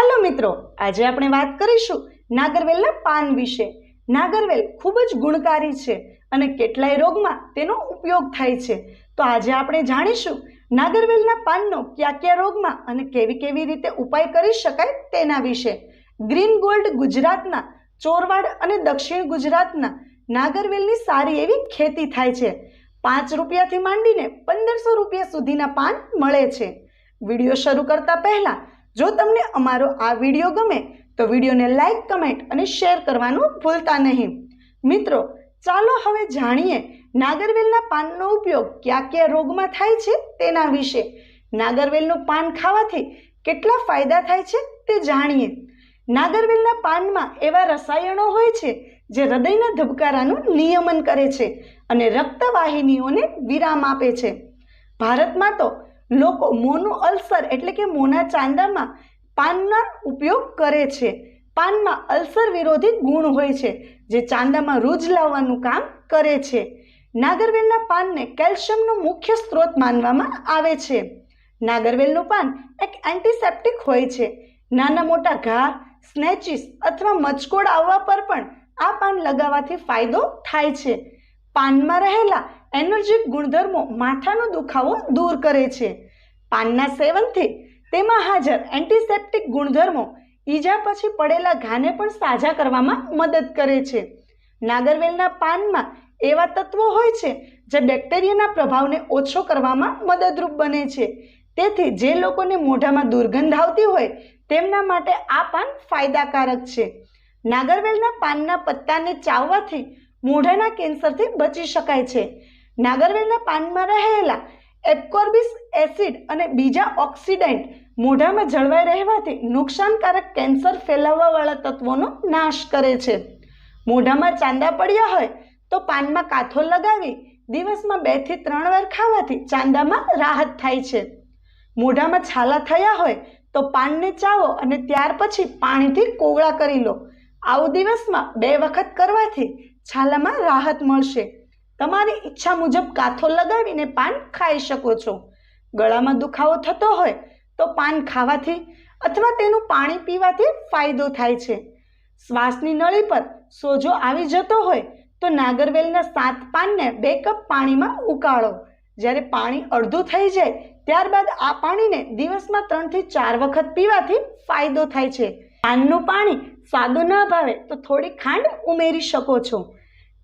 Hello મિત્રો, આજે આપણે વાત કરીશું નાગરવેલના પાન વિશે. નાગરવેલ ખૂબ જ ગુણકારી છે અને કેટલાય રોગમાં તેનો ઉપયોગ થાય છે. તો આજે આપણે જાણીશું નાગરવેલના પાનનો કયા કયા રોગમાં અને કેવી કેવી રીતે ઉપાય કરી શકાય તેના વિશે. ગ્રીન ગોલ્ડ ગુજરાતના, ચોરવાડ અને દક્ષિણ ગુજરાતના નાગરવેલની સારી એવી ખેતી થાય છે. પાંચ રૂપિયાથી માંડીને પંદરસો રૂપિયા સુધીના પાન મળે છે. વીડિયો શરૂ કરતા પહેલા જો તમને અમારો આ વીડિયો ગમે, તો વિડીયોને લાઇક કમેન્ટ અને શેર કરવાનું ભૂલતા નહીં. મિત્રો, ચાલો હવે જાણીએ નાગરવેલના પાનનો ઉપયોગ કયા કયા રોગમાં થાય છે તેના વિશે. નાગરવેલનું પાન ખાવાથી કેટલા ફાયદા થાય છે તે જાણીએ. નાગરવેલના પાનમાં એવા રસાયણો હોય છે જે હૃદયના ધબકારાનું નિયમન કરે છે અને રક્તવાહિનીઓને વિરામ આપે છે. ભારતમાં તો લોકો મોનું અલ્સર એટલે કે મોના ચાંદામાં પાનના ઉપયોગ કરે છે. પાનમાં અલ્સર વિરોધી ગુણ હોય છે, જે ચાંદામાં રૂજ લાવવાનું કામ કરે છે. નાગરવેલના પાનને કેલ્શિયમનો મુખ્ય સ્ત્રોત માનવામાં આવે છે. નાગરવેલનું પાન એક એન્ટિસેપ્ટિક હોય છે. નાના મોટા ઘા સ્નેચિસ અથવા મચકોડ આવવા પર પણ આ પાન લગાવવાથી ફાયદો થાય છે. પાનમાં રહેલા એનર્જિક ગુણધર્મો માથાનો દુખાવો દૂર કરે છે. પાનના સેવનથી તેમાં હાજર એન્ટિસેપ્ટિક ગુણધર્મો ઈજા પછી પડેલા ઘાને પણ સાજા કરવામાં મદદ કરે છે. નાગરવેલના પાનમાં એવા તત્વો હોય છે જે બેક્ટેરિયાના પ્રભાવને ઓછો કરવામાં મદદરૂપ બને છે. તેથી જે લોકોને મોઢામાં દુર્ગંધ આવતી હોય તેમના માટે આ પાન ફાયદાકારક છે. નાગરવેલના પાનના પત્તાને ચાવવાથી મોઢાના કેન્સરથી બચી શકાય છે. નાગરવેલના પાનમાં રહેલા એપકોર્બિસ એસિડ અને બીજા ઓક્સિડન્ટ મોઢામાં જળવાઈ રહેવાથી નુકસાનકારક કેન્સર ફેલાવવાવાળા તત્વોનો નાશ કરે છે. મોઢામાં ચાંદા પડ્યા હોય તો પાનમાં કાથો લગાવી દિવસમાં બેથી ત્રણ વાર ખાવાથી ચાંદામાં રાહત થાય છે. મોઢામાં છાલા થયા હોય તો પાનને ચાવો અને ત્યાર પછી પાણીથી કોગળા કરી લો. આવું દિવસમાં બે વખત કરવાથી છાલામાં રાહત મળશે. તમારી ઈચ્છા મુજબ કાથો લગાવીને પાન ખાઈ શકો છો. ગળામાં દુખાવો થતો હોય તો પાન ખાવાથી અથવા તેનું પાણી પીવાથી ફાયદો થાય છે. શ્વાસની નળી પર સોજો આવી જતો હોય તો નાગરવેલના સાત પાનને બે કપ પાણીમાં ઉકાળો. જ્યારે પાણી અડધું થઈ જાય ત્યારબાદ આ પાણીને દિવસમાં ત્રણથી ચાર વખત પીવાથી ફાયદો થાય છે. પાનનું પાણી સાદું ન ભાવે તો થોડી ખાંડ ઉમેરી શકો છો.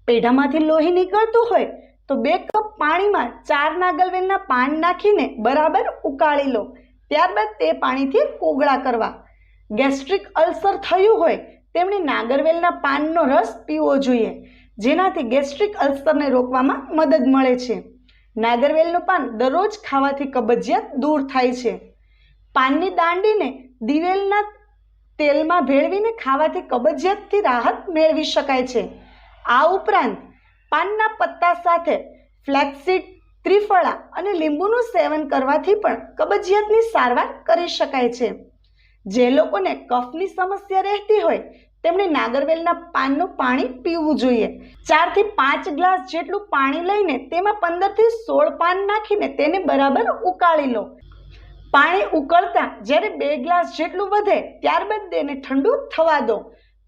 પેઢામાંથી લોહી નીકળતું હોય તો બે કપ પાણીમાં ચાર નાગરવેલના પાન નાખીને બરાબર ઉકાળી લો. ત્યારબાદ તે પાણીથી કોગળા કરવા. ગેસ્ટ્રિક અલ્સર થયું હોય તેમણે નાગરવેલના પાનનો રસ પીવો જોઈએ, જેનાથી ગેસ્ટ્રિક અલ્સરને રોકવામાં મદદ મળે છે. નાગરવેલનું પાન દરરોજ ખાવાથી કબજિયાત દૂર થાય છે. પાનની દાંડીને દિવેલના તેલમાં ભેળવીને ખાવાથી કબજિયાતથી રાહત મેળવી શકાય છે. આ ઉપરાંત, પાનના પત્તા સાથે ફ્લેક્સીડ ત્રિફળા અને લીંબુનું સેવન કરવાથી પણ કબજિયાતની સારવાર કરી શકાય છે. જે લોકોને કફની સમસ્યા રહેતી હોય તેમણે નાગરવેલના પાનનું પાણી પીવું જોઈએ. ચારથી પાંચ ગ્લાસ જેટલું પાણી લઈને તેમાં પંદરથી સોળ પાન નાખીને તેને બરાબર ઉકાળી લો. પાણી ઉકળતા જ્યારે બે ગ્લાસ જેટલું વધે ત્યારબાદ તેને ઠંડુ થવા દો.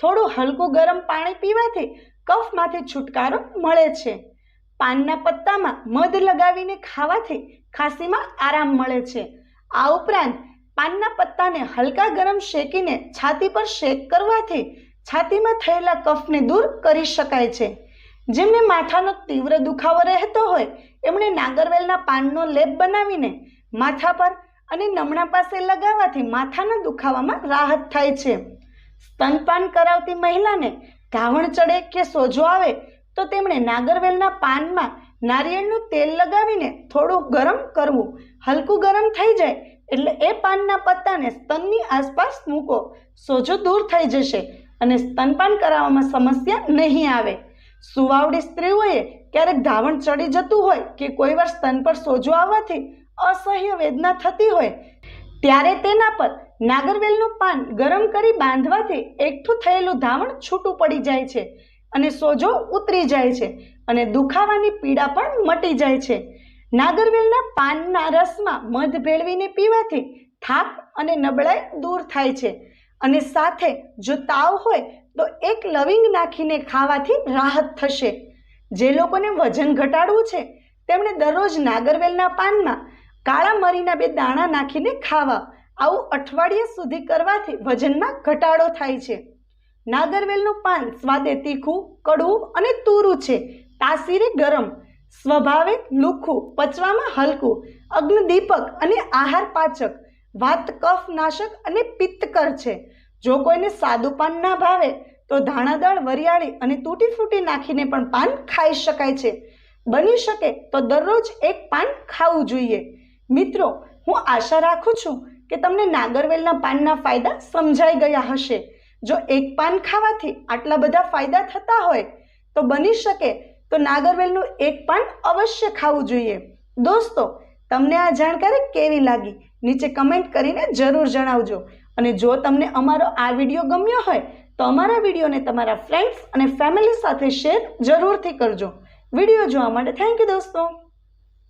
થોડું હલકું ગરમ પાણી પીવાથી કફમાંથી છુટકારો મળે છે. પાનના પત્તામાં મધ લગાવીને ખાવાથી ખાંસીમાં આરામ મળે છે. આ ઉપરાંત પાનના પત્તાને હલકા ગરમ શેકીને છાતી પર શેક કરવાથી છાતીમાં થયેલા કફને દૂર કરી શકાય છે. જેમને માથાનો તીવ્ર દુખાવો રહેતો હોય, એમણે નાગરવેલના પાનનો લેપ બનાવીને માથા પર અને નમણા પાસે લગાવવાથી માથાના દુખાવામાં રાહત થાય છે. સ્તનપાન કરાવતી મહિલાને ધાવણ ચડે કે સોજો આવે, તો તેમણે નાગરવેલના પાનમાં નારિયેળનું તેલ લગાવીને થોડું ગરમ કરવું. હલકું ગરમ થઈ જાય એટલે એ પાનના પત્તાને સ્તનની આસપાસ મૂકો. સોજો દૂર થઈ જશે અને સ્તનપાન કરાવવામાં સમસ્યા નહીં આવે. સુવાવડી સ્ત્રીઓએ ક્યારેક ધાવણ ચડી જતું હોય કે કોઈ વાર સ્તન પર સોજો આવવાથી અસહ્ય વેદના થતી હોય, ત્યારે તેના પર નાગરવેલનું પાન ગરમ કરી બાંધવાથી એકઠું થયેલું ધાવણ છૂટું પડી જાય છે અને સોજો ઉતરી જાય છે અને દુખાવાની પીડા પણ મટી જાય છે. નાગરવેલના પાનના રસમાં મધ ભેળવીને પીવાથી થાક અને નબળાઈ દૂર થાય છે અને સાથે જો તાવ હોય તો એક લવિંગ નાખીને ખાવાથી રાહત થશે. જે લોકોને વજન ઘટાડવું છે, તેમણે દરરોજ નાગરવેલના પાનમાં કાળા મરીના બે દાણા નાખીને ખાવા. આવું અઠવાડિયા સુધી કરવાથી વજનમાં ઘટાડો થાય છે. નાગરવેલનું પાન સ્વાદે તીખું, કડવું અને તુરું છે. તાસીરે ગરમ સ્વભાવે લુખું, પચવામાં હલકું, અગ્નિદીપક અને આહાર પાચક વાત કફ નાશક અને પિત્તકર છે. જો કોઈને સાદું પાન ના ભાવે, તો ધાણાદાળ, વરિયાળી અને તૂટી ફૂટી નાખીને પણ પાન ખાઈ શકાય છે. બની શકે તો દરરોજ એક પાન ખાવું જોઈએ. મિત્રો, હું આશા રાખું છું કે તમને નાગરવેલના પાનના ફાયદા સમજાઈ ગયા હશે. જો એક પાન ખાવાથી આટલા બધા ફાયદા થતા હોય, તો બની શકે તો નાગરવેલનું એક પાન અવશ્ય ખાવું જોઈએ. દોસ્તો, તમને આ જાણકારી કેવી લાગી? નીચે કમેન્ટ કરીને જરૂર જણાવજો. અને જો તમને અમારો આ વીડિયો ગમ્યો હોય, તો અમારા વિડીયોને તમારા ફ્રેન્ડ્સ અને ફેમિલી સાથે શેર જરૂરથી કરજો. વીડિયો જોવા માટે થેન્ક યુ દોસ્તો.